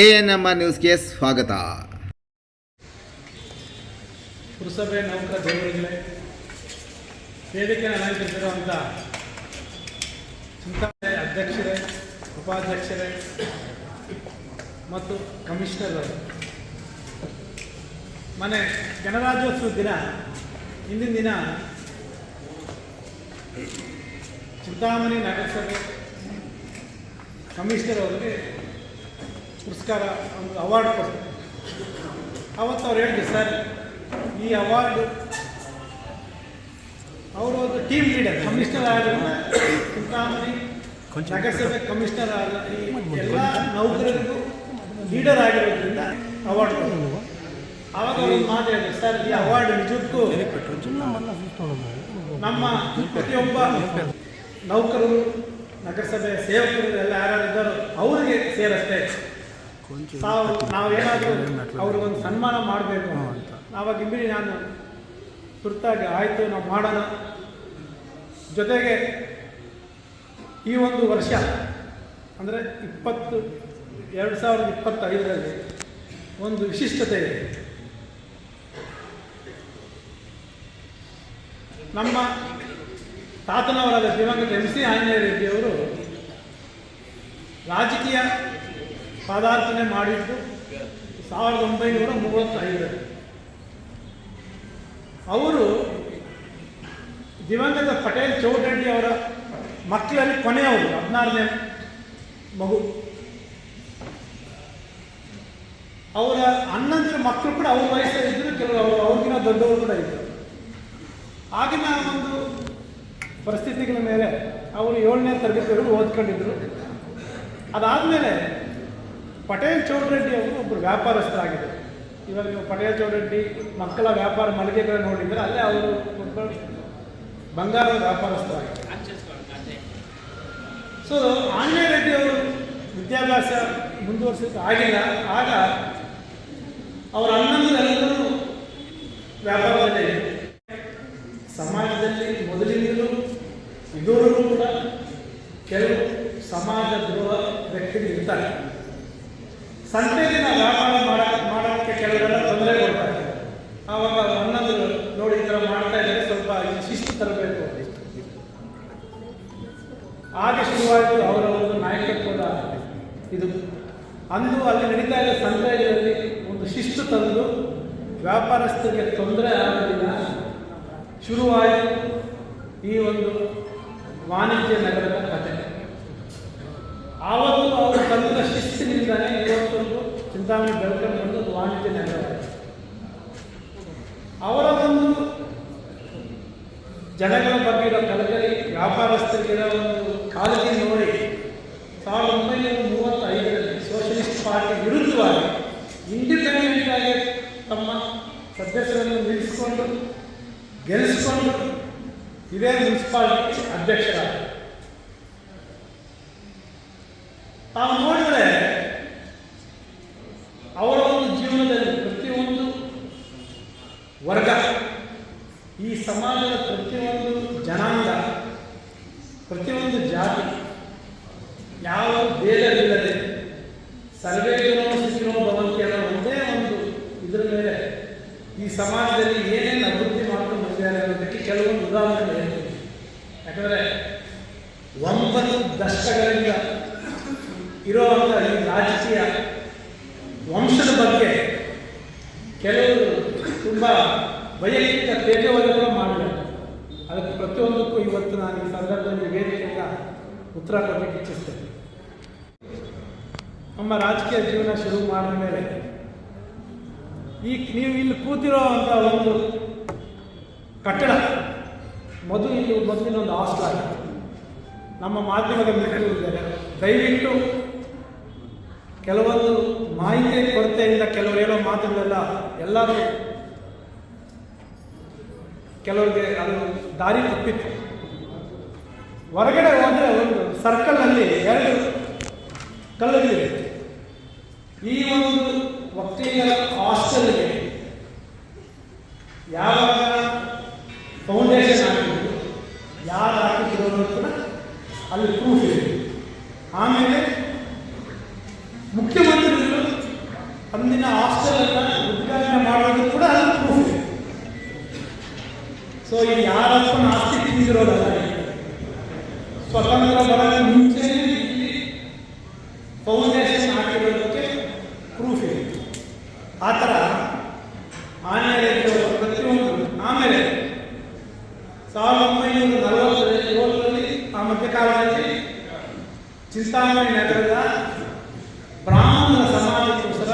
A N M R ನ್ಯೂಸ್ಗೆ ಸ್ವಾಗತ. ಪುರಸಭೆ ನೌಕರ ದೇವರುಗಳೇ ವೇದಿಕೆ ಅಲಂಕರಿಸಿರುವಂಥ ಚಿಂತಾಮಣಿ ಅಧ್ಯಕ್ಷರೇ, ಉಪಾಧ್ಯಕ್ಷರೇ ಮತ್ತು ಕಮಿಷನರ್ ಮನೆ ಗಣರಾಜ್ಯೋತ್ಸವ ದಿನ ಇಂದಿನ ದಿನ ಚಿಂತಾಮಣಿ ನಗರಸಭೆ ಕಮಿಷನರ್ ಅವರಿಗೆ ಪುರಸ್ಕಾರ ಒಂದು ಅವಾರ್ಡ್ ಕೊಟ್ಟರು. ಅವತ್ತು ಅವ್ರು ಹೇಳಿದ್ರು, ಸರ್, ಈ ಅವಾರ್ಡ್ ಅವರು ಒಂದು ಟೀಮ್ ಲೀಡರ್ ಕಮಿಷನರ್ ಆಗಲ್ಲ ಚಿಂತಾಮಣಿ ನಗರಸಭೆ ಕಮಿಷನರ್ ಈ ಎಲ್ಲ ನೌಕರರಿಗೂ ಲೀಡರ್ ಆಗಿರೋದ್ರಿಂದ ಅವಾರ್ಡ್ ಕೊಟ್ಟರು. ಅವಾಗ ಅವರು ಮಾತು ಸರ್, ಈ ಅವಾರ್ಡ್ ನಿಜಕ್ಕೂ ನಮ್ಮ ಪ್ರತಿಯೊಬ್ಬ ನೌಕರರು, ನಗರಸಭೆ ಸೇವಕರು ಎಲ್ಲ ಯಾರು ಇದ್ದಾರೋ ಅವರಿಗೆ ಸೇರಷ್ಟೇ ತಾವು ನಾವೇನಾದರೂ ಅವ್ರಿಗೊಂದು ಸನ್ಮಾನ ಮಾಡಬೇಕು. ಅಂತ. ಆವಾಗ ಇಬ್ಬರಿ ನಾನು ತುರ್ತಾಗಿ ಆಯಿತು ನಾವು ಮಾಡೋಣ. ಜೊತೆಗೆ ಈ ಒಂದು ವರ್ಷ ಅಂದರೆ ಇಪ್ಪತ್ತು ಎರಡು ಸಾವಿರದ ಇಪ್ಪತ್ತೈದರಲ್ಲಿ ಒಂದು ವಿಶಿಷ್ಟತೆ ಇದೆ. ನಮ್ಮ ತಾತನವರಾದ ದಿವಂಗತ ಎಂ ಸಿ ಆಂಜನೇಯ ರೆಡ್ಡಿಯವರು ರಾಜಕೀಯ ಪಾದಾರ್ಪಣೆ ಮಾಡಿದ್ದು ಸಾವಿರದ ಒಂಬೈನೂರ ಮೂವತ್ತೈದರಲ್ಲಿ ಅವರು ದಿವಂಗತ ಪಟೇಲ್ ಚೌಡರೆಡ್ಡಿ ಅವರ ಮಕ್ಕಳಲ್ಲಿ ಕೊನೆಯವರು, ಹದಿನಾರನೇ ಮಗು. ಅವರ ಅಣ್ಣಂದಿರ ಮಕ್ಕಳು ಕೂಡ ಅವ್ರ ವಯಸ್ಸಲ್ಲಿದ್ದರು ಕೆಲವರು ಅವರು ಅವ್ರಿಗಿನ ದೊಡ್ಡವರು ಕೂಡ ಇದ್ದರು ಆಗಿನ ಒಂದು ಪರಿಸ್ಥಿತಿಗಳ ಮೇಲೆ ಅವರು ಏಳನೇ ತರಗತಿವರೆಗೂ ಓದ್ಕೊಂಡಿದ್ರು. ಅದಾದಮೇಲೆ ಪಟೇಲ್ ಚೌಡರೆಡ್ಡಿ ಅವರು ಒಬ್ಬರು ವ್ಯಾಪಾರಸ್ಥರಾಗಿದ್ದರು. ಇವಾಗ ನೀವು ಪಟೇಲ್ ಚೌಡರೆಡ್ಡಿ ಮಕ್ಕಳ ವ್ಯಾಪಾರ ಮಳಿಗೆಗಳು ನೋಡಿದರೆ ಅಲ್ಲೇ ಅವರು ಒಬ್ಬ ಬಂಗಾರದ ವ್ಯಾಪಾರಸ್ಥರಾಗಿದ್ದರು. ಸೊ ಆಂಜನೇಯ ರೆಡ್ಡಿ ಅವರು ವಿದ್ಯಾಭ್ಯಾಸ ಮುಂದುವರಿಸಿದ್ದು ಆಗಿಲ್ಲ. ಆಗ ಅವರ ಅಣ್ಣಂದರೆಲ್ಲರೂ ವ್ಯಾಪಾರದಲ್ಲೇ ಸಮಾಜದಲ್ಲಿ ಮೊದಲಿನಿಂದಲೂ ಇದುವರೆಗೂ ಕೂಡ ಕೆಲವು ಸಮಾಜ ದ್ರೋಹ ವ್ಯಕ್ತಿಗಳು ಇರ್ತಾರೆ. ಸಂತೆಯಲ್ಲಿ ನಾವು ವ್ಯಾಪಾರ ಮಾಡ, ಮಾಡೋಕ್ಕೆ ಕೆಲವರೆಲ್ಲ ತೊಂದರೆ ಕೊಡ್ತಾರೆ ಆವಾಗ ಅನ್ನೋದು ನೋಡಿ ಈ ಥರ ಮಾಡ್ತಾ ಇದ್ದಾರೆ, ಸ್ವಲ್ಪ ಶಿಸ್ತು ತರಬೇಕು. ಹಾಗೆ ಶುರುವಾಯಿತು ಅವರವರದ್ದು ನಾಯಕತ್ವದ ಇದು. ಅಂದು ಅಲ್ಲಿ ನಡೀತಾ ಇದ್ದ ಸಂತೆಯಲ್ಲಿ ಒಂದು ಶಿಸ್ತು ತಂದು ವ್ಯಾಪಾರಸ್ಥರಿಗೆ ತೊಂದರೆ ಆಗೋದಿಲ್ಲ ಶುರುವಾಯಿತು ಈ ಒಂದು ವಾಣಿಜ್ಯ ನಗರದ ಕಥೆ ಆವತ್ತು ಅವರು ತಂದ ಶಿಸ್ತಿನಿಂದಲೇ ಇವತ್ತೊಂದು ಚಿಂತಾಮಣಿ ಬೆಳ್ಕೊಂಡು ಬಂದು ವಾಣಿಜ್ಯ ನಗರ ಅವರ ಒಂದು ಜನಗಳ ಬಗ್ಗೆ ಇರೋ ಕಲಕಲಿ ವ್ಯಾಪಾರಸ್ಥರಿಗಿರೋ ಒಂದು ಕಾಳಜಿ ನೋಡಿ. ಸಾವಿರದ ಒಂಬೈನೂರ ಮೂವತ್ತೈದರಲ್ಲಿ ಸೋಷಲಿಸ್ಟ್ ಪಾರ್ಟಿ ವಿರುದ್ಧವಾಗಿ ಇಂಡಿಪೆಂಡೆಂಟ್ ಆಗಿ ತಮ್ಮ ಸದಸ್ಯರನ್ನು ನಿಲ್ಲಿಸಿಕೊಂಡು, ಗೆಲ್ಲಿಸಿಕೊಂಡು ಇದೇ ಮುನ್ಸಿಪಾಲಿಟಿ ಅಧ್ಯಕ್ಷರಾದ ತಾವು ನೋಡಿದರೆ ಅವರ ಒಂದು ಜೀವನದಲ್ಲಿ ಪ್ರತಿಯೊಂದು ವರ್ಗ, ಈ ಸಮಾಜದ ಪ್ರತಿಯೊಂದು ಜನಾಂಗ, ಪ್ರತಿಯೊಂದು ಜಾತಿ, ಯಾವ ಭೇದವಿಲ್ಲದೆ ಸರ್ವೇ ಸುಖಿನೋ ಭವಂತಿ ಅನ್ನೋ ಒಂದೇ ಒಂದು ಇದರ ಮೇಲೆ ಈ ಸಮಾಜದಲ್ಲಿ ಏನೇನು ಅಭಿವೃದ್ಧಿ ಮಾಡ್ಕೊಂಡು ಬಂದಿದ್ದಾರೆ ಅನ್ನೋದಕ್ಕೆ ಕೆಲವೊಂದು ಉದಾಹರಣೆಗಳು ಹೇಳ್ತೀನಿ. ಯಾಕಂದರೆ ಒಂಬತ್ತು ದಶಕಗಳಿಂದ ಇರೋವಂಥ ಈ ರಾಜಕೀಯ ವಂಶದ ಬಗ್ಗೆ ಕೆಲವರು ತುಂಬ ವೈಯಕ್ತಿಕ ತೇಜೋವಧಗಳು ಮಾಡಿದ್ದಾರೆ. ಅದಕ್ಕೆ ಪ್ರತಿಯೊಂದಕ್ಕೂ ಇವತ್ತು ನಾನು ಈ ಸಂದರ್ಭದಲ್ಲಿ ವೇದಿಕೆಯಿಂದ ಉತ್ತರ ಕೊಡಲಿಕ್ಕೆ ಇಚ್ಛಿಸ್ತೇನೆ. ನಮ್ಮ ರಾಜಕೀಯ ಜೀವನ ಶುರು ಮಾಡಿದ ಮೇಲೆ ಈ ನೀವು ಇಲ್ಲಿ ಕೂತಿರೋ ಅಂತ ಒಂದು ಕಟ್ಟಡ, ಮೊದಲು ಇಲ್ಲಿ ಮೊದಲಿನ ಒಂದು ಹಾಸ್ಟೆಲ್ ನಮ್ಮ ಮಾಧ್ಯಮದ ಮಿತ್ರರು ಇದ್ದಾರೆ. ದಯವಿಟ್ಟು ಕೆಲವೊಂದು ಮಾಹಿತಿ ಕೊರತೆಯಿಂದ ಕೆಲವರು ಹೇಳೋ ಮಾತುಗಳೆಲ್ಲ ಎಲ್ಲರೂ ಕೆಲವರಿಗೆ ಅದು ದಾರಿ ತಪ್ಪಿತ್ತು. ಹೊರಗಡೆ ಹೋದರೆ ಒಂದು ಸರ್ಕಲ್ನಲ್ಲಿ ಎರಡು ಕಲ್ಲುಗಳಿವೆ. ಈ ಒಂದು ವಕೀಲರ ಹಾಸ್ಟೆಲ್ಗೆ ಯಾವಾಗ ಫೌಂಡೇಶನ್ ಹಾಕಿದ್ರು, ಯಾರು ಹಾಕಿದ್ರು ಅನ್ನೋದು ಕೂಡ ಅಲ್ಲಿ ಪ್ರೂಫ್ ಇದೆ. ಆಮೇಲೆ ಮುಖ್ಯಮಂತ್ರಿಗಳು ಅಂದಿನ ಹಾಸ್ಟೆಲ್ ಅನ್ನ ಉದ್ಘಾಟನೆ ಮಾಡೋದು ಕೂಡ ಅದು ಪ್ರೂಫ್ ಇದೆ ಸೊ ಇದು ಯಾರಪ್ಪನ ಆಸ್ತಿ ತಿಂದಿರೋದಲ್ಲ ಇದು. ಸ್ವತಂತ್ರ ಬರೋದ ಮುಂಚೆ ಇಲ್ಲಿ ಫೌಂಡೇಶನ್ ಹಾಕಿರೋದಕ್ಕೆ ಪ್ರೂಫ್ ಇದೆ ಆ ಥರ ಆನೆಯ ಪ್ರತಿಯೊಂದು ಆಮೇಲೆ ಸಾವಿರದ ಒಂಬೈನೂರ ನಲವತ್ತೇಳರಲ್ಲಿ ಆ ಮಧ್ಯಕಾಲದಲ್ಲಿ ಚಿಂತಾಮಣಿ ನಗರದ ಬ್ರಾಹ್ಮಣರ ಸಮಾಜಕ್ಕೋಸ್ಕರ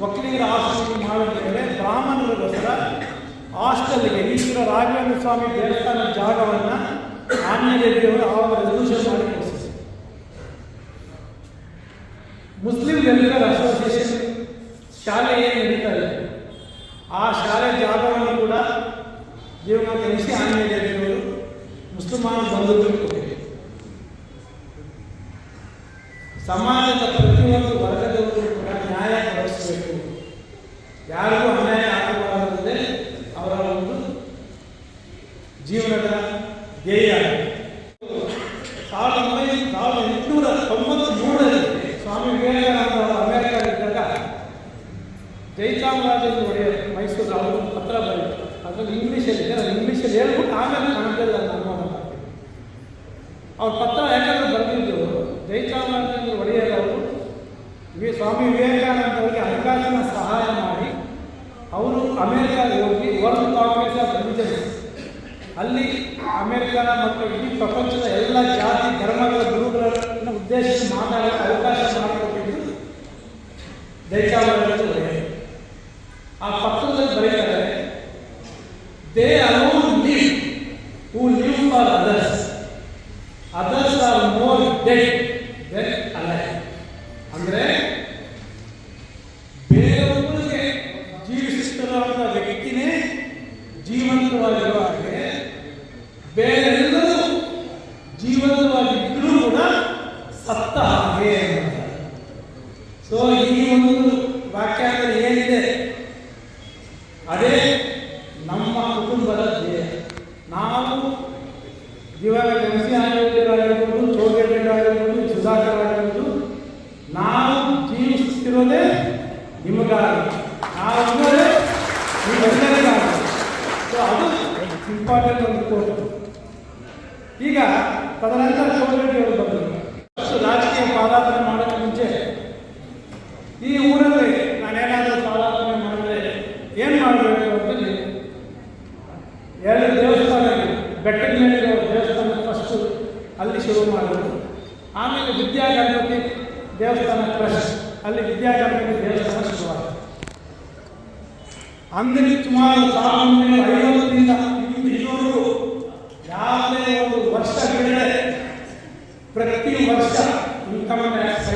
ಒಕ್ಕಲಿಗರ ಆಶ್ರಮ ಮೇಲೆ ಬ್ರಾಹ್ಮಣರಿಗೋಸ್ಕರ ಹಾಸ್ಟೆಲ್ಗೆ ಈಗಿನ ರಾಘವೇಂದ್ರ ಸ್ವಾಮಿ ದೇವಸ್ಥಾನ ಜಾಗವನ್ನು ಆಂಜನೇಯದೇವರು ಆವಾಗ ರೆಸಲ್ಯೂಷನ್ ಮಾಡಿ ಮುಸ್ಲಿಂ ವೆಲ್ಫೇರ್ ಅಸೋಸಿಯೇಷನ್ ಶಾಲೆ ಏನು ನಡೀತಾ ಆ ಶಾಲೆ ಜಾಗವನ್ನು ಕೂಡ ಜೀವನ ಕಲಿಸಿ ಆಂಜನೇಯದೇವರು ಮುಸ್ಲಿಮಾನ ಬಂಧುಗಳಿಗೆ ಸಮಾಜದ ಪ್ರತಿಯೊಂದು ವರ್ಗದವರು ಕೂಡ ನ್ಯಾಯ ಕೊಡಿಸಬೇಕು ಯಾರಿಗೂ ಅನ್ಯಾಯ ಆಗಬಾರದೆ ಅವರ ಒಂದು ಜೀವನದ ಧ್ಯೇಯ. ಸಾವಿರದ ಒಂಬೈನೂರ ಸಾವಿರದ ಎಂಟುನೂರ ತೊಂಬತ್ತ್ ಮೂರರಲ್ಲಿ ಸ್ವಾಮಿ ವಿವೇಕಾನಂದ ಅವರು ಅಮೆರಿಕದಲ್ಲಿದ್ದಾಗ ಜೈಚಾಮರಾಜನ ಒಡೆಯರ್ ಮೈಸೂರು ಅವರು ಪತ್ರ ಬರೆದರು. ಅದರಲ್ಲಿ ಇಂಗ್ಲೀಷಲ್ಲಿ ಅದು ಇಂಗ್ಲೀಷಲ್ಲಿ ಹೇಳ್ಬಿಟ್ಟು ಆಮೇಲೆ ಕನ್ನಡದಲ್ಲಿ ನಾನು ಅವ್ರ ಪತ್ರ ಯಾಕಂದ್ರೆ ಬರೆದಿದ್ದು ಜಯಚಾಮರಾಜೇಂದ್ರ ಒಡೆಯರ್ ಅವರು ವಿ ಸ್ವಾಮಿ ವಿವೇಕಾನಂದ ಅವರಿಗೆ ಹಣಕಾಸಿನ ಸಹಾಯ ಮಾಡಿ ಅವರು ಅಮೆರಿಕಾಗೆ ಹೋಗಿ ವರ್ಲ್ಡ್ ಕಾಂಗ್ರೆಸ್ ಆಫ್ ರಿಲಿಜನ್ಸ್ ಅಲ್ಲಿ ಅಮೆರಿಕನ ಮತ್ತು ಇಡೀ ಪ್ರಪಂಚದ ಎಲ್ಲ ಜಾತಿ, ಧರ್ಮಗಳ ಗುರುಗಳನ್ನು ಉದ್ದೇಶಿಸಿ ಮಾತಾಡಲು ಅವಕಾಶ ಮಾಡಿಕೊಟ್ಟಿದ್ದು ಒಡೆಯರ್ ಆ ಪತ್ರದಲ್ಲಿ ಬರೀತಾರೆ they alone live who live for others others are more dead than alive ಅಂದ್ರೆ ಬೇರೆಯೊಬ್ಬರಿಗೆ ಜೀವಿಸುತ್ತಿರುವಂಥ ವ್ಯಕ್ತಿನೇ ಜೀವಂತವಾಗಿರುವ ಹಾಗೆ ಬೇರೆಲ್ಲರೂ ಜೀವಂತವಾಗಿದ್ದರೂ ಕೂಡ ಸತ್ತ ಹಾಗೆ ಅಂತಾರೆ ಸೊ ಈ ಒಂದು ವಾಕ್ಯದಲ್ಲಿ ಏನಿದೆ ಅದೇ ನಮ್ಮ ಕುಟುಂಬದ ಧ್ಯೇಯ ನಾವು ಇವಾಗ ಎಂ ಸಿ ಆಗಿರ್ಬೋದು ಚೌಗೇಟರಾಗಿರ್ಬೋದು ಸುಧಾಕರ್ ಆಗಿರ್ಬೋದು ನಾವು ಜೀವಿಸುತ್ತಿರೋದೇ ನಿಮಗಾಗಿ ನಾವು ಅನ್ನೋದೇ ನೀವೆಲ್ಲರಿಗಾಗಿ ಸೊ ಅದು ಇಂಪಾರ್ಟೆಂಟ್ ಒಂದು ಕೋರ್ಟ್. ಈಗ ತದನಂತರ ಚೌಗೇಟಿ ಅವರು ಬಂದರು. ರಾಜಕೀಯ ಪಾದಾರ್ಪಣೆ ಮಾಡೋಕ್ಕೆ ಮುಂಚೆ ಈ ಊರಲ್ಲಿ ನಾನೇನಾದರೂ ಪಾದಾರ್ಪಣೆ ಮಾಡಿದ್ರೆ ಏನು ಮಾಡಬೇಕು ಅಂತೇಳಿ ಎರಡು ದೇವಸ್ಥಾನಕ್ಕೆ ಬೆಟ್ಟದ ಮೇಲೆ ದೇವಸ್ಥಾನ ಫಸ್ಟು ಅಲ್ಲಿ ಶುರು ಮಾಡಿದ್ರು ಆಮೇಲೆ ವಿದ್ಯಾ ದೇವಸ್ಥಾನ ಟ್ರಸ್ಟ್ ಅಲ್ಲಿ ವಿದ್ಯಾ ದೇವಸ್ಥಾನ ಶುರುವಾಯಿತು ಅಂದಿನ ಸುಮಾರು ಸಾವಿರದ ಇನ್ಕಮ್ ಟ್ಯಾಕ್ಸ್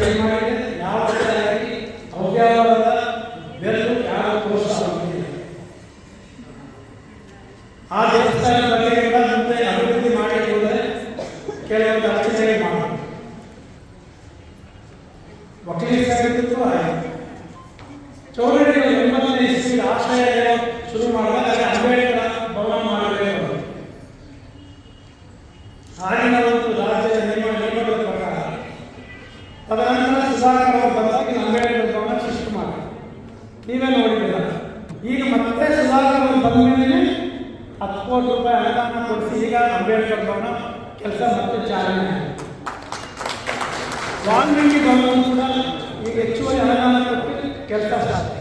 ಕೆಲಸ ಆಗಿದೆ.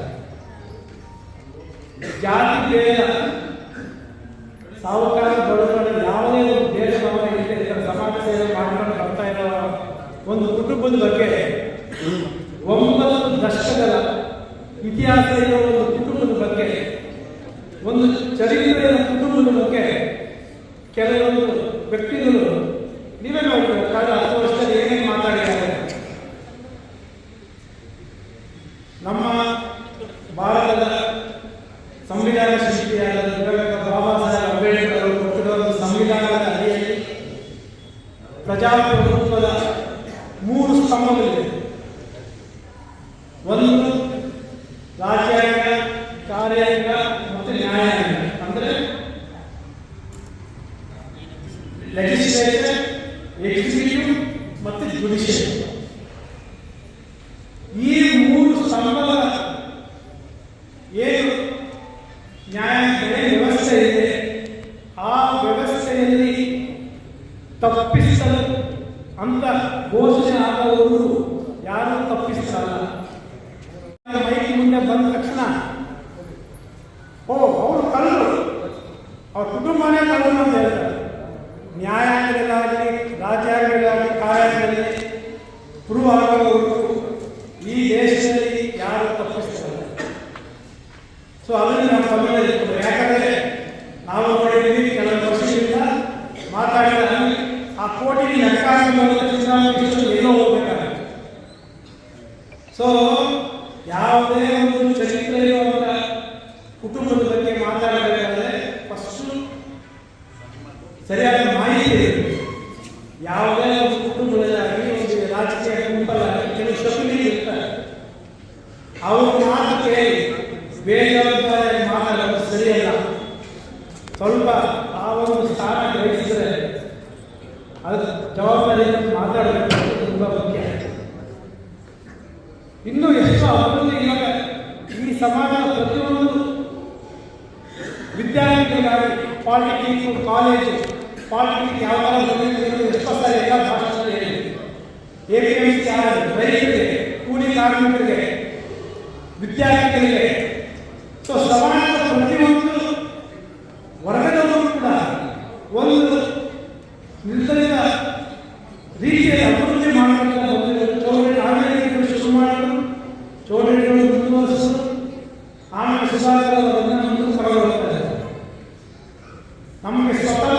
ಜಾತಿ ಭೇದ ಸಾಹುಕಾರ ಬಡವರು ಯಾವುದೇ ಒಂದು ಭೇದ ಭಾವ ಇಲ್ಲದೆ ಇತರ ಸಮಾಜ ಸೇವೆ ಮಾಡ್ಕೊಂಡು ಬರ್ತಾ ಇರೋ ಒಂದು ಕುಟುಂಬದ ಬಗ್ಗೆ ಒಂಬತ್ತು ದಶಕಗಳ ಇತಿಹಾಸ ಇರೋ ಒಂದು ಕುಟುಂಬದ ಬಗ್ಗೆ ಒಂದು ಚರಿತ್ರೆಯ ಕುಟುಂಬದ ಬಗ್ಗೆ ಕೆಲವೊಂದು ವ್ಯಕ್ತಿಗಳು ನೀವೇ ನೋಡ್ಬೇಕು ಕಳೆದ ಹತ್ತು ವರ್ಷದಲ್ಲಿ ಏನೇನು ಮಾತಾಡಿದ್ದಾರೆ ನಮ್ಮ ಭಾರತದ ಸಂವಿಧಾನ ಶಿಲ್ಪಿಯಾದ ದಿವಂಗತ ಬಾಬಾ ಸಾಹೇಬ್ ಅಂಬೇಡ್ಕರ್ ಅವರು ಕೊಟ್ಟಿರುವ ಒಂದು ಸಂವಿಧಾನದ ಅಡಿಯಲ್ಲಿ ಪ್ರಜಾಪ್ರಭುತ್ವದ ಮೂರು ಸ್ತಂಭಗಳಿವೆ. ಒಂದು ರಾಜ್ಯಾಂಗ ಕಾರ್ಯಾಂಗ ಮತ್ತು ನ್ಯಾಯಾಂಗ. ಅಂದರೆ ಲೆಜಿಸ್ಲೇಚರ್ ಎಕ್ಸಿಕ್ಯೂಟಿವ್ ಮತ್ತು ಜುಡಿಷಿಯರಿ ಸ್ವಲ್ಪ ಆ ಒಂದು ಸ್ಥಾನ ಗ್ರಹಿಸಿದರೆ ಅದು ಜವಾಬ್ದಾರಿಯನ್ನು ಮಾತಾಡಬೇಕು ತುಂಬ ಮುಖ್ಯ ಇನ್ನೂ ಎಷ್ಟೋ ಅಭಿವೃದ್ಧಿ ಇವಾಗ ಈ ಸಮಾಜದ ಪ್ರತಿಯೊಂದು ವಿದ್ಯಾರ್ಥಿಗಳಿಗಾಗಿ ಪಾಲಿಟೆಕ್ನಿಕ್ ಕಾಲೇಜು ಪಾಲಿಟೆಕ್ನಿಕ್ ಯಾವ ಥರ ಬಂದಿದೆ ಎಷ್ಟೋ ಸಾರಿ ಎಲ್ಲ ಭಾಷೆಗಳಲ್ಲಿ ಹೇಳಿ ಎ ಪಿ ಎಂ ಸಿ ರೈತರಿಗೆ ಕೂಲಿ ಕಾರ್ಮಿಕರಿಗೆ ವಿದ್ಯಾರ್ಥಿಗಳಿಗೆ ಸೊ ಸಮಾಜ ನಮ್ಮ ವಿಶ್ವಾಸ ನಮ್ಮ ಸ್ವತಃ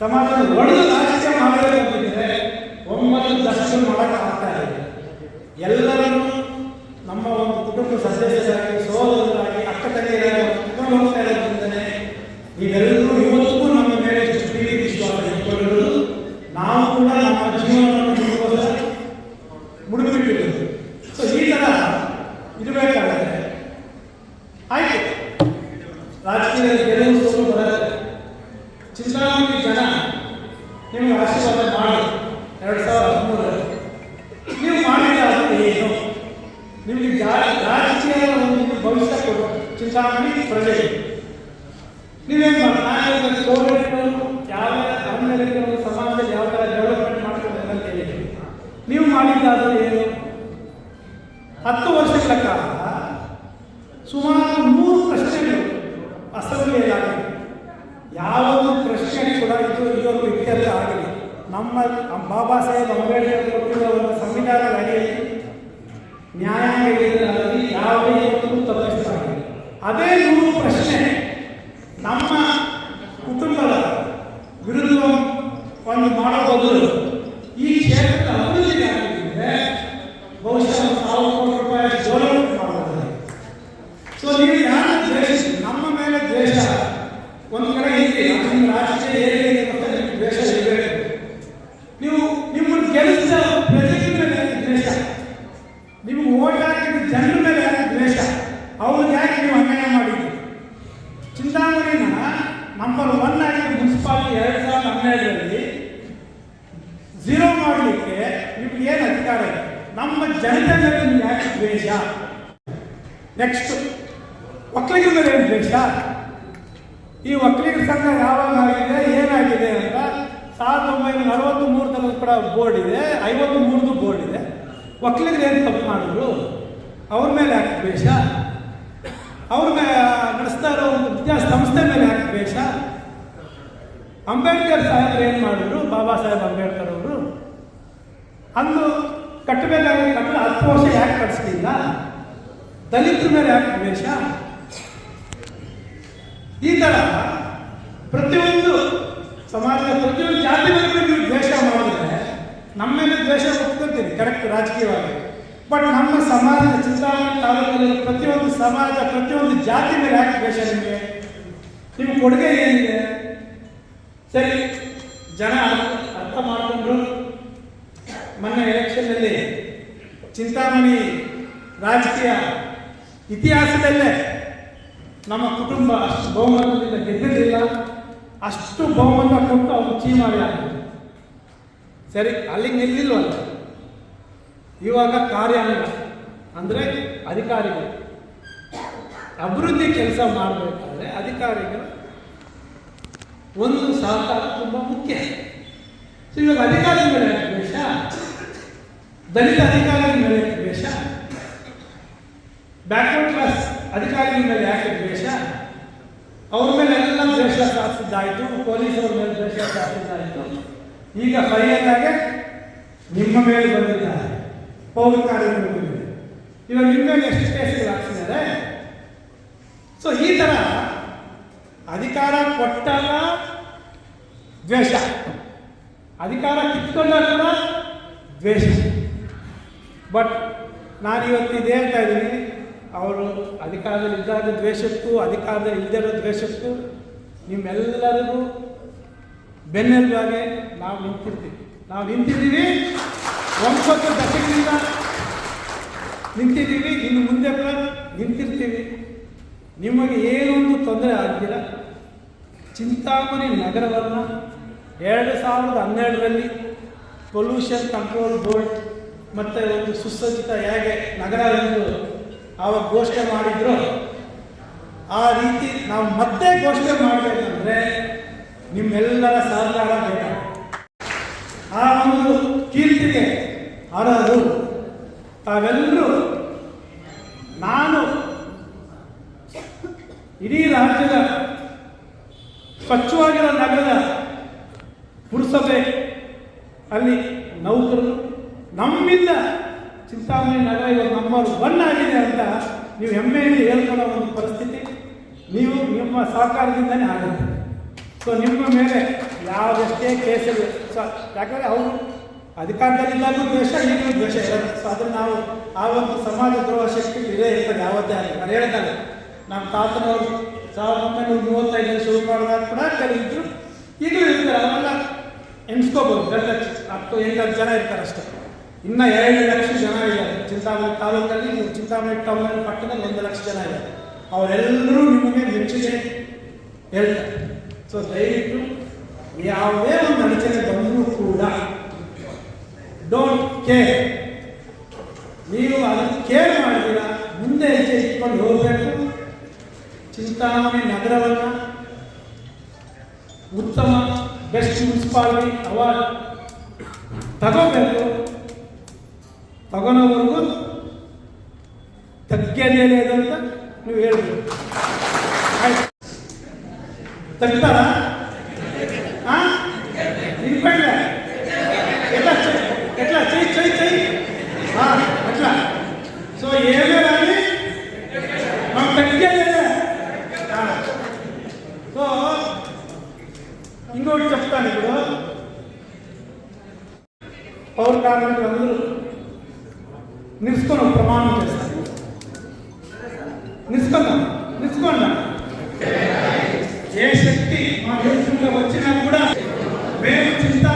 ಸಮಾಜದ ಒಡೆದು ರಾಜಕೀಯ ಮಾಡಬೇಕಿದ್ರೆ ಒಮ್ಮೆ ದರ್ಶನ ಮಾಡಕ್ಕೆ ಆಗ್ತಾ ಇದೆ ಎಲ್ಲರನ್ನೂ ನಮ್ಮ ಒಂದು ಕುಟುಂಬ ಸದಸ್ಯರಾಗಿ, ಸಹೋದರರಾಗಿ ಅಕ್ಕ ತಂಗಿಯರಾಗಿ ಕರ್ಕೊಂಡು ಹೋಗ್ತಾ ಇರೋದ್ರಿಂದಲೇ ನೀವೇನ್ ಮಾಡಿ ನಾನು ಹೇಳಿದ ಕೋವಿಡ್ ಸೊ ನೀವು ಯಾರು ದ್ವೇಷ ನಮ್ಮ ಮೇಲೆ ದ್ವೇಷ. ಒಂದು ಕಡೆ ಇದೆ ನಮ್ಮ ರಾಜಕೀಯ ಅವ್ರ ಮೇಲೆ ಯಾಕೆ ದ್ವೇಷ? ಅವ್ರ ಮೇಲೆ ನಡೆಸ್ತಾ ಇರೋ ಒಂದು ವಿದ್ಯಾಸಂಸ್ಥೆ ಮೇಲೆ ಯಾಕೆ ದ್ವೇಷ? ಅಂಬೇಡ್ಕರ್ ಸಾಹೇಬರು ಏನು ಮಾಡಿದ್ರು? ಬಾಬಾ ಸಾಹೇಬ್ ಅಂಬೇಡ್ಕರ್ ಅವರು? ಅಂದು ಕಟ್ಟಬೇಕಾದ ಕಟ್ಟಡ ಹತ್ತು ವರ್ಷ ಯಾಕೆ ಕಟ್ಟಿಸ್ಲಿಲ್ಲ ದಲಿತರ ಮೇಲೆ ಯಾಕೆ ದ್ವೇಷ? ಈ ಥರ ಪ್ರತಿಯೊಂದು ಸಮಾಜದ ಪ್ರತಿಯೊಂದು ಜಾತಿ ಮೇಲೆ ನೀವು ದ್ವೇಷ ಮಾಡಿದ್ರೆ ನಮ್ಮ ಮೇಲೆ ದ್ವೇಷ ಒಪ್ಕೊತೀನಿ ಕರೆಕ್ಟ್ ರಾಜಕೀಯವಾಗಿ. ಬಟ್ ನಮ್ಮ ಸಮಾಜದ ಚಿಂತಾಮಣಿ ತಾಲೂಕಿನಲ್ಲಿ ಪ್ರತಿಯೊಂದು ಸಮಾಜ, ಪ್ರತಿಯೊಂದು ಜಾತಿ ಮೇಲೆ ಯಾಕೆ ದ್ವೇಷ ನಿಮಗೆ. ನಿಮ್ಮ ಕೊಡುಗೆ ಏನಿದೆ? ಸರಿ, ಜನ ಅರ್ಥ ಮಾಡಿಕೊಂಡ್ರು ಮೊನ್ನೆ ಎಲೆಕ್ಷನ್ನಲ್ಲಿ ಚಿಂತಾಮಣಿ ರಾಜಕೀಯ ಇತಿಹಾಸದಲ್ಲೇ ನಮ್ಮ ಕುಟುಂಬ ಬಹುಮತದಿಂದ ಗೆದ್ದಿರಲಿಲ್ಲ. ಅಷ್ಟು ಬಹುಮತ ಕೊಟ್ಟು ಅವರು ಚೀಮಾರಿ ಸರಿ, ಅಲ್ಲಿಗೆ ನಿಲ್ಲಿಲ್ವಲ್ಲ? ಇವಾಗ ಕಾರ್ಯಾಂಗ ಅಂದರೆ ಅಧಿಕಾರಿಗಳು. ಅಭಿವೃದ್ಧಿ ಕೆಲಸ ಮಾಡಬೇಕಾದ್ರೆ ಅಧಿಕಾರಿಗಳು ಒಂದು ಸಹಕಾರ ತುಂಬ ಮುಖ್ಯ. ಸೊ ಇವಾಗ ಅಧಿಕಾರಿಗಳ ಮೇಲೆ ದ್ವೇಷ? ದಲಿತ ಅಧಿಕಾರಿ ಮೇಲೆ ದ್ವೇಷ? ಬ್ಯಾಕ್ವರ್ಡ್ ಕ್ಲಾಸ್ ಅಧಿಕಾರಿಗಳ ಮೇಲೆ ಯಾಕೆ ದ್ವೇಷ? ಅವ್ರ ಮೇಲೆ ಎಲ್ಲ ದ್ವೇಷ ಸಾಧಿಸಿದ್ದಾಯಿತು ಪೊಲೀಸರ ಮೇಲೆ ದ್ವೇಷ ಸಾಧಿಸಿದ್ದಾಯಿತು ಈಗ ಫೈನಲ್ ಆಗಿ ನಿಮ್ಮ ಮೇಲೆ ಬಂದಿದ್ದಾರೆ. ಪೌರ ಕಾರ್ಯಗಳ ಇವಾಗ ಮೇಲೆ ಎಷ್ಟು ಕೇಸುಗಳು ಹಾಕ್ಸಿದ್ದಾರೆ? ಸೊ ಈ ಥರ ಅಧಿಕಾರ ಕೊಟ್ಟಾಗ ದ್ವೇಷ. ಅಧಿಕಾರ ಕಿತ್ಕೊಂಡಾಗ ಕೂಡ ದ್ವೇಷ. ಬಟ್ ನಾನು ಇವತ್ತು ಇದು ಹೇಳ್ತಾ ಇದ್ದೀನಿ, ಅವರು ಅಧಿಕಾರದಲ್ಲಿ ಇದ್ದಾಗ ದ್ವೇಷಕ್ಕೂ, ಅಧಿಕಾರದಲ್ಲಿ ಇಲ್ಲದಿರೋ ದ್ವೇಷಕ್ಕೂ ನಿಮ್ಮೆಲ್ಲರಿಗೂ ಬೆನ್ನೆಲುಬಾಗೆ ನಾವು ನಿಂತಿರ್ತೀವಿ. ನಾವು ನಿಂತಿದ್ದೀವಿ. ಒಂಬತ್ತು ದಶಕದಿಂದ ನಿಂತಿದ್ದೀವಿ, ಇನ್ನು ಮುಂದೆ ಕೂಡ ನಿಂತಿರ್ತೀವಿ. ನಿಮಗೆ ಏನೊಂದು ತೊಂದರೆ ಆಗ್ತಿಲ್ಲ ಚಿಂತಾಮಣಿ ನಗರವನ್ನು ಎರಡು ಸಾವಿರದ ಹನ್ನೆರಡರಲ್ಲಿ ಪೊಲ್ಯೂಷನ್ ಕಂಟ್ರೋಲ್ ಬೋರ್ಡ್ ಮತ್ತು ಒಂದು ಸುಸಜ್ಜಿತ ಹೇಗೆ ನಗರ ಎಂದು ಆವಾಗ ಘೋಷಣೆ ಮಾಡಿದ್ರು. ಆ ರೀತಿ ನಾವು ಮತ್ತೆ ಘೋಷಣೆ ಮಾಡಬೇಕಂದ್ರೆ ನಿಮ್ಮೆಲ್ಲರ ಸಹಕಾರ ಬೇಕಾಗುತ್ತೆ. ಆ ಒಂದು ಕೀರ್ತಿಗೆ ಅರ್ಹರು ತಾವೆಲ್ಲರೂ ನಾನು ಇಡೀ ರಾಜ್ಯದ ಸ್ವಚ್ಛವಾಗಿರೋ ನಗರದ ಪುರಸಭೆ ಅಲ್ಲಿ ನೌಕರರು ನಮ್ಮಿಂದ ಚಿಂತಾಮಣಿ ನಗರ ಇವಾಗ ನಮ್ಮವರು ಬಣ್ಣ ಆಗಿದೆ ಅಂತ ನೀವು ಹೆಮ್ಮೆಯಿಂದ ಹೇಳ್ಕೊಳ್ಳೋ ಒಂದು ಪರಿಸ್ಥಿತಿ. ನೀವು ನಿಮ್ಮ ಸಹಕಾರದಿಂದನೇ ಆಗುತ್ತೆ. ಸೊ ನಿಮ್ಮ ಮೇಲೆ ಯಾವುದಷ್ಟೇ ಕೇಸಲ್ಲಿ, ಸ ಯಾಕಂದರೆ ಅವರು ಅಧಿಕಾರದಲ್ಲಿದ್ದಾಗೂ ದ್ವೇಷ, ಈಗಲೂ ದ್ವೇಷ ಇರುತ್ತೆ. ಸೊ ಅದನ್ನು ನಾವು ಆ ಒಂದು ಸಮಾಜ ದ್ರೋಹ ಶಕ್ತಿ ಇದೇ ಇರ್ತದೆ ಯಾವತ್ತೇ ಆಗಲಿ ನಾನು ಹೇಳ್ತಾರೆ ನಮ್ಮ ತಾತನವರು ಸಾವಿರದ ಒಂಬೈನೂರ ಮೂವತ್ತೈದರಲ್ಲಿ ಶುರು ಮಾಡಿದಾಗ ಕೂಡ ಕೆಲವಿದ್ರು ಈಗಲೂ ಇರ್ತಾರೆ. ಅವರೆಲ್ಲ ಎಣಿಸ್ಕೋಬೋದು ಎರಡು ಲಕ್ಷ. ಹತ್ತು ಎಂಟು ಜನ ಇರ್ತಾರೆ ಅಷ್ಟೇ. ಇನ್ನು ಎರಡು ಲಕ್ಷ ಜನ ಇದ್ದಾರೆ. ಚಿಂತಾಮಣಿ ತಾಲೂಕಲ್ಲಿ ಚಿಂತಾಮಣಿ ಟೌನಲ್ಲಿ ಪಟ್ಟಣದಲ್ಲಿ ಒಂದು ಲಕ್ಷ ಜನ ಇದ್ದಾರೆ. ಅವರೆಲ್ಲರೂ ನಿಮಗೆ ಮೆಚ್ಚುಗೆ ಹೇಳ್ತಾರೆ. ಸೊ ದಯವಿಟ್ಟು ಯಾವುದೇ ಒಂದು ಅಡಚಣೆ ಬಂದರೂ ಕೂಡ ಡೋಂಟ್ ಕೇರ್ ನೀವು ಅದನ್ನು ಕೇರ್ ಮಾಡಿದಿರ ಮುಂದೆ ಹೆಜ್ಜೆ ಇಟ್ಕೊಂಡು ಹೋಗಬೇಕು. ಚಿಂತಾಮಣಿ ನಗರವನ್ನು. ಉತ್ತಮ ಬೆಸ್ಟ್ ಮುನ್ಸಿಪಾಲಿಟಿ ಅವಾರ್ಡ್ ತಗೋಬೇಕು. ತಗೊಳೋವರೆಗೂ ತಗ್ಗೇನೇನೆ ಇದೆ ಅಂತ ನೀವು ಹೇಳ್ಬೇಕು ಹಾಂ ಹಾ పౌర కార్మికులు అందరూ నిలుచుకొని ప్రమాణం చేస్తారు. నిలుచుకుందాం నిలుచుకోండి ఏ శక్తి మా దేశంలో వచ్చినా కూడా మేము చింతా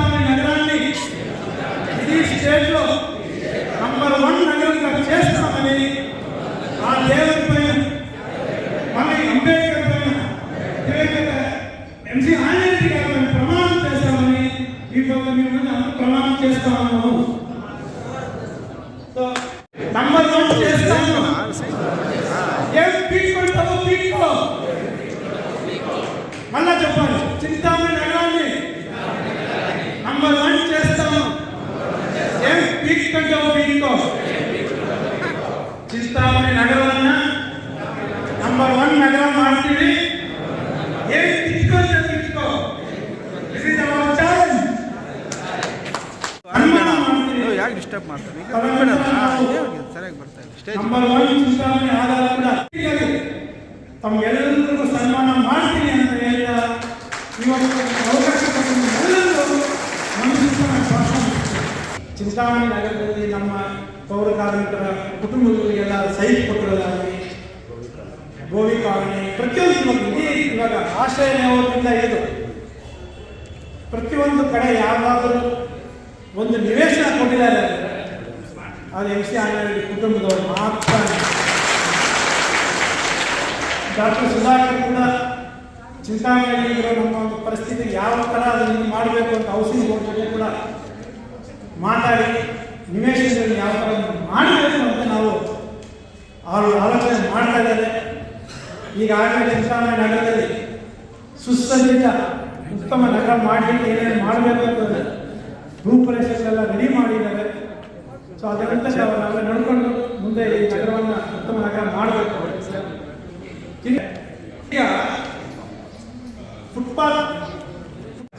ಪ್ರತಿಯೊಂದು ಕಡೆ ಯಾವಾಗಲೂ ಒಂದು ನಿವೇಶನ ಕೊಟ್ಟಿದ್ದಾರೆ ಅದು. ಎಂ ಸಿ ಆಂಜನೇಯ ಕುಟುಂಬದವರು ಮಾತ್ರ. ಡಾಕ್ಟರ್ ಸುಧಾಕರ್ ಕೂಡ ಚಿಂತಾಮಣಿ ಇರೋ ನಮ್ಮ ಒಂದು ಪರಿಸ್ಥಿತಿ ಯಾವ ಥರ ಅದನ್ನು ಮಾಡಬೇಕು ಅಂತ ಔಷಧಿ ಬೋರ್ಡ್ ಕೂಡ ಮಾತಾಡಿ ನಿವೇಶನದಲ್ಲಿ ಯಾವ ಥರ ಮಾಡಬೇಕು ಅಂತ ನಾವು ಅವರು ಆಲೋಚನೆ ಮಾಡ್ತಾ ಇದ್ದಾರೆ ಈಗಾಗಲೇ ಚಿಂತಾಮಣಿ ನಗರದಲ್ಲಿ ಸುಸಜ್ಜಿತ ಉತ್ತಮ ನಗರ ಮಾಡಲಿಕ್ಕೆ ಏನೇನು ಮಾಡಬೇಕು ಅಂತ ರೂಪುರೇಷೆಗಳೆಲ್ಲ ರೆಡಿ ಮಾಡಿದ್ದಾರೆ. ಸೊ ಅದರಂತೆ ನಾವು ನಡ್ಕೊಂಡು ಮುಂದೆ ಈ ನಗರವನ್ನ ಉತ್ತಮ ನಗರ ಮಾಡಬೇಕು ಫುಟ್ಪಾತ್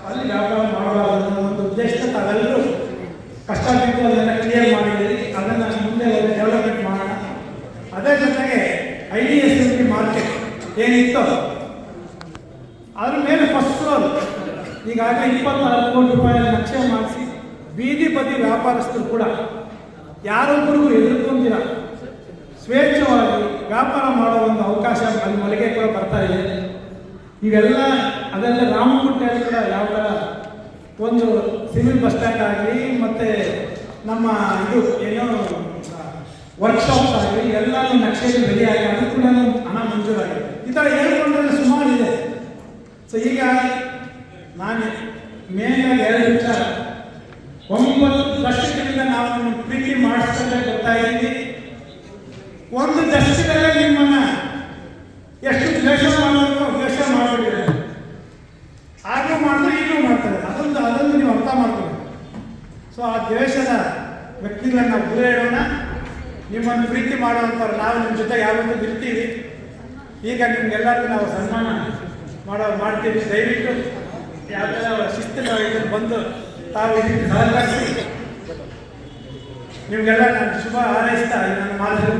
ಅಲ್ಲಿ ವ್ಯಾಪಾರ ಮಾಡಬಾರದು ಅನ್ನೋ ಒಂದು ಉದ್ದೇಶ ತಾವೆಲ್ಲರೂ ಕಷ್ಟ ಬಿದ್ದು ಅದನ್ನೆಲ್ಲ ಕ್ಲಿಯರ್ ಮಾಡಿದ್ದೀರಿ ಅದನ್ನು ಮುಂದೆ ಡೆವಲಪ್ಮೆಂಟ್ ಮಾಡೋಣ ಅದೇ ಜೊತೆಗೆ I D S M P market ಏನಿತ್ತು ಅದ್ರ ಮೇಲೆ ಫಸ್ಟ್ ಫ್ಲೋರ್ ಈಗಾಗಲೇ ಇಪ್ಪತ್ನಾಲ್ಕು ಕೋಟಿ ರೂಪಾಯಿ ನಕ್ಷೆ ಮಾಡಿಸಿ ಬೀದಿ ಬದಿ ವ್ಯಾಪಾರಸ್ಥರು ಕೂಡ ಯಾರೊಬ್ಬರಿಗೂ ಹೆದರ್ಕೊಂದಿರ ಸ್ವೇಚ್ಛವಾಗಿ ವ್ಯಾಪಾರ ಮಾಡೋ ಒಂದು ಅವಕಾಶ ಅಲ್ಲಿ ಮಳಿಗೆ ಕೂಡ ಬರ್ತಾ ಇದೆ. ಇವೆಲ್ಲ ಅದೆಲ್ಲ ರಾಮಗುಂಟೆಯಲ್ಲಿ ಕೂಡ ಯಾವ ಥರ ಒಂದು ಸಿವಿಲ್ ಬಸ್ ಸ್ಟ್ಯಾಂಡ್ ಆಗಲಿ, ಮತ್ತು ನಮ್ಮ ಇದು ಏನೋ ವರ್ಕ್ಶಾಪ್ಸ್ ಆಗಲಿ ಎಲ್ಲ ನಕ್ಷೆಯಲ್ಲಿ ರೆಡಿ ಆಗಿ ಅದು ಕೂಡ ಹಣ ಮಂಜೂರಾಗಿದೆ. ಈ ಥರ ಹೇಳ್ಕೊಂಡ್ರೆ ಸುಮಾರು ಇದೆ. ಸೊ ಈಗ ನಾನು ಮೇಲಾಗಿ ಎರಡು ವಿಚಾರ. ಒಂಬತ್ತು ದಶಕದಿಂದ ನಾವು ನಿಮ್ಮ ಪ್ರೀತಿ ಮಾಡಿಸ್ಕೊಂಡೆ ಗೊತ್ತಾಯಿದ್ದೀನಿ ಒಂದು ದಶಕದಲ್ಲಿ ನಿಮ್ಮನ್ನ ಎಷ್ಟು ದ್ವೇಷ ಮಾಡೋದು ದ್ವೇಷ ಮಾಡಿಬಿಟ್ಟಿದ್ದಾರೆ. ಆಗ ಮಾಡಿದ್ರೆ ಈಗಲೂ ಮಾಡ್ತಾರೆ. ಅದೊಂದು ಅದೊಂದು ನೀವು ಅರ್ಥ ಮಾಡ್ತೀವಿ ಸೊ ಆ ದ್ವೇಷದ ವ್ಯಕ್ತಿಗಳನ್ನ ನಾವು ದೂರ ಇಡೋಣ. ನಿಮ್ಮನ್ನು ಪ್ರೀತಿ ಮಾಡುವಂಥವ್ರು ನಾವು ನಿಮ್ಮ ಜೊತೆ ಯಾವತ್ತೂ ಇರ್ತೀವಿ. ಈಗ ನಿಮ್ಗೆಲ್ಲರಿಗೂ ನಾವು ಸನ್ಮಾನ ಮಾಡೋ ಮಾಡ್ತೀವಿ. ದಯವಿಟ್ಟು ಯಾವ ಥರ ಶಿಸ್ತಿನ ಬಂದು ತಾವು ನಿಮಗೆಲ್ಲ ನಾನು ಶುಭ ಹಾರೈಸ್ತಾ ನನ್ನ ಮಾತು